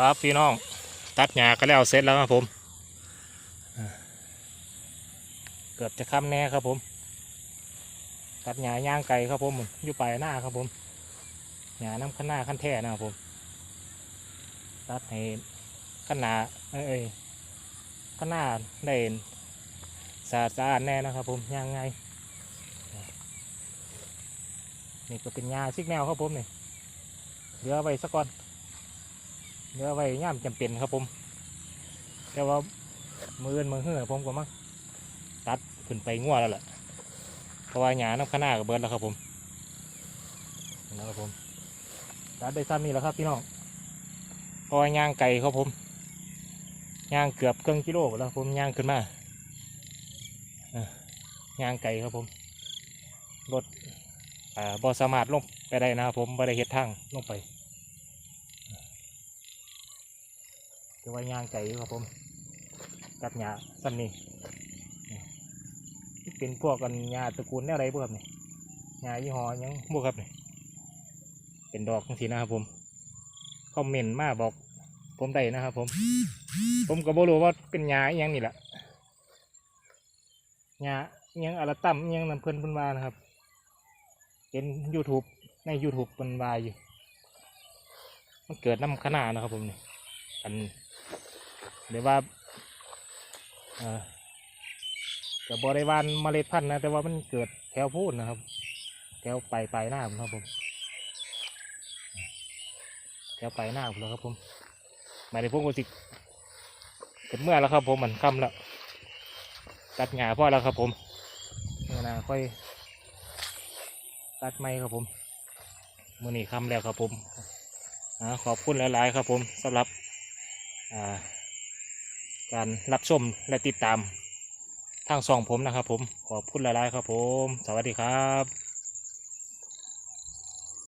ครับพี่น้อง ตัดหญ้าก็แล้วเสร็จแล้วครับผม เกือบจะค้ำแน่ครับผม ตัดหญ้าย่างไก่ครับผมอยู่ปลายหน้าครับผมหญ้าน้ำขั้นหน้าขั้นแท่นะครับผม ตัดให้ขั้นหนาเอ้ยเอ้ยขั้นหน้าได้สะอาดสะอาดแน่นะครับผมย่างไงนี่ก็เป็นหญ้าซิกแนวครับผมนี่เหลือไว้สักก่อน เนื้อไว้ย่ามจำเป็นครับผม แต่ว่ามืออนมือเหือผมก็มักตัดขึ้นไปง่วแล้วล่ะเพราะว่าหยาน้ำข้างหน้ากับเบิร์ดแล้วครับผมนะครับผมตัดได้ซ้ำนี่แล้วครับพี่น้องเพราะว่าย่างไก่ครับผมย่างเกือบครึ่งกิโลแล้วผมย่างขึ้นมาย่างไก่ครับผมรถอ่าบอสามารถลงไปได้นะครับผมบ่ได้เฮ็ดทางลงไป ถือว่าย่างไก่อยู่ครับผมกับหญ้าสั้นนี่เป็นพวกกันหญ้าตระกูลแนวไรพวกครับนี่หญ้ายี่ห้อยังพวกครับนี่เป็นดอกจังสีนะครับผมคอมเมนต์มาบอกผมได้นะครับผม ผมก็บ่รู้ว่าเป็นหญ้าอหยังนี่แหละหญ้าอหยังอาราตัมอหยังนำเพิ่นเพิ่นว่านะครับเป็น YouTube ใน YouTube เพิ่นว่าอยู่ มันเกิดน้ำขนาดนะครับผมนี่อัน หรือว่ากับบริวารเมล็ดพันธุ์นะ แต่ว่ามันเกิดแถวพูดนะครับ แถวปลายปลายหน้าผมครับผมแถวปลายหน้าผมแล้วครับผมหมายถึงพวกโกสิเกิดเมื่อแล้วครับผมมันค่ำแล้วตัดหญ้าพ่อแล้วครับผมเมื่อนาค่อย ตัดไม้ครับผมมื่อนี้ค่ำแล้วครับผมขอบคุณหลาย ๆ ครับผมสำหรับอ่า การรับชมและติดตามทางซองผมนะครับผมขอบคุณหลาย ๆ ครับผม สวัสดีครับ